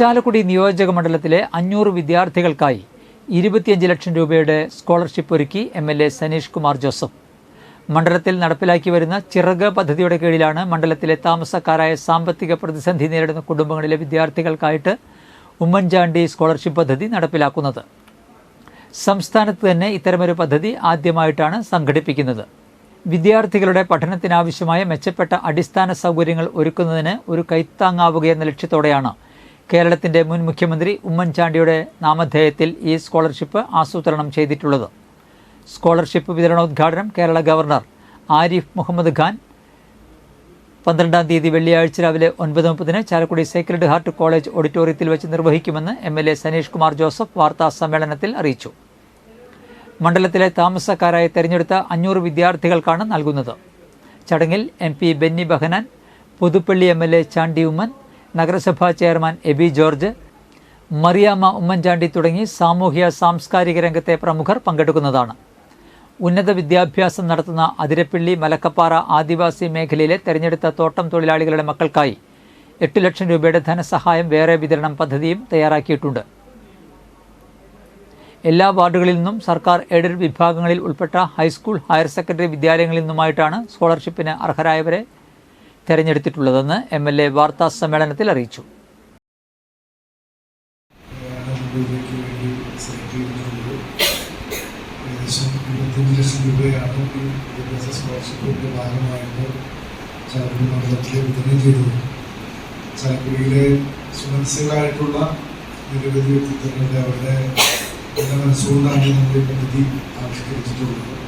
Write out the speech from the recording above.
ചാലക്കുടി നിയോജക മണ്ഡലത്തിലെ അഞ്ഞൂറ് വിദ്യാർത്ഥികൾക്കായി ഇരുപത്തിയഞ്ച് ലക്ഷം രൂപയുടെ സ്കോളർഷിപ്പ് ഒരുക്കി M L A Saneesh Kumar Joseph. മണ്ഡലത്തിൽ നടപ്പിലാക്കി വരുന്ന ചിറക് പദ്ധതിയുടെ കീഴിലാണ് മണ്ഡലത്തിലെ താമസക്കാരായ സാമ്പത്തിക പ്രതിസന്ധി നേരിടുന്ന കുടുംബങ്ങളിലെ വിദ്യാർത്ഥികൾക്കായിട്ട് ഉമ്മൻചാണ്ടി സ്കോളർഷിപ്പ് പദ്ധതി നടപ്പിലാക്കുന്നത്. സംസ്ഥാനത്ത് തന്നെ ഇത്തരമൊരു പദ്ധതി ആദ്യമായിട്ടാണ് സംഘടിപ്പിക്കുന്നത്. വിദ്യാർത്ഥികളുടെ പഠനത്തിനാവശ്യമായ മെച്ചപ്പെട്ട അടിസ്ഥാന സൗകര്യങ്ങൾ ഒരുക്കുന്നതിന് ഒരു കൈത്താങ്ങാവുകയെന്ന ലക്ഷ്യത്തോടെയാണ് കേരളത്തിന്റെ മുൻ മുഖ്യമന്ത്രി ഉമ്മൻചാണ്ടിയുടെ നാമധേയത്തിൽ ഈ സ്കോളർഷിപ്പ് ആസൂത്രണം ചെയ്തിട്ടുള്ളത്. സ്കോളർഷിപ്പ് വിതരണോദ്ഘാടനം കേരള ഗവർണർ ആരിഫ് മുഹമ്മദ് ഖാൻ. പന്ത്രണ്ടാം തീയതി വെള്ളിയാഴ്ച രാവിലെ ഒൻപത് മുപ്പതിന് ചാലക്കുടി സേക്രഡ് ഹാർട്ട് കോളേജ് ഓഡിറ്റോറിയത്തിൽ വെച്ച് നിർവഹിക്കുമെന്ന് M L A Saneesh Kumar Joseph വാർത്താ സമ്മേളനത്തിൽ അറിയിച്ചു. മണ്ഡലത്തിലെ താമസക്കാരായി തെരഞ്ഞെടുത്ത അഞ്ഞൂറ് വിദ്യാർത്ഥികൾക്കാണ് നൽകുന്നത്. ചടങ്ങിൽ M P Benny Behanan Puthuppally M L A Chandy Oommen നഗരസഭാ ചെയർമാൻ എബി ജോർജ് മറിയാമ്മ ഉമ്മൻചാണ്ടി തുടങ്ങി സാമൂഹ്യ സാംസ്കാരിക രംഗത്തെ പ്രമുഖർ പങ്കെടുക്കുന്നതാണ്. ഉന്നത വിദ്യാഭ്യാസം നടത്തുന്ന അതിരപ്പിള്ളി മലക്കപ്പാറ ആദിവാസി മേഖലയിലെ തെരഞ്ഞെടുത്ത തോട്ടം തൊഴിലാളികളുടെ മക്കൾക്കായി എട്ട് ലക്ഷം രൂപയുടെ ധനസഹായം വേറെ വിതരണം പദ്ധതിയും തയ്യാറാക്കിയിട്ടുണ്ട്. എല്ലാ വാർഡുകളിൽ നിന്നും സർക്കാർ എയ്ഡഡ് വിഭാഗങ്ങളിൽ ഉൾപ്പെട്ട ഹൈസ്കൂൾ ഹയർ സെക്കൻഡറി വിദ്യാലയങ്ങളിൽ നിന്നുമായിട്ടാണ് സ്കോളർഷിപ്പിന് അർഹരായവരെ തെരഞ്ഞെടുത്തിട്ടുള്ളതെന്ന് എം എൽ എ വാർത്താ സമ്മേളനത്തിൽ അറിയിച്ചു. നിരവധി വ്യക്തിത്വങ്ങളുടെ അവരുടെ മനസ്സുകൊണ്ടാണ് നമ്മൾ പദ്ധതി ആവിഷ്കരിച്ചിട്ടുള്ളത്.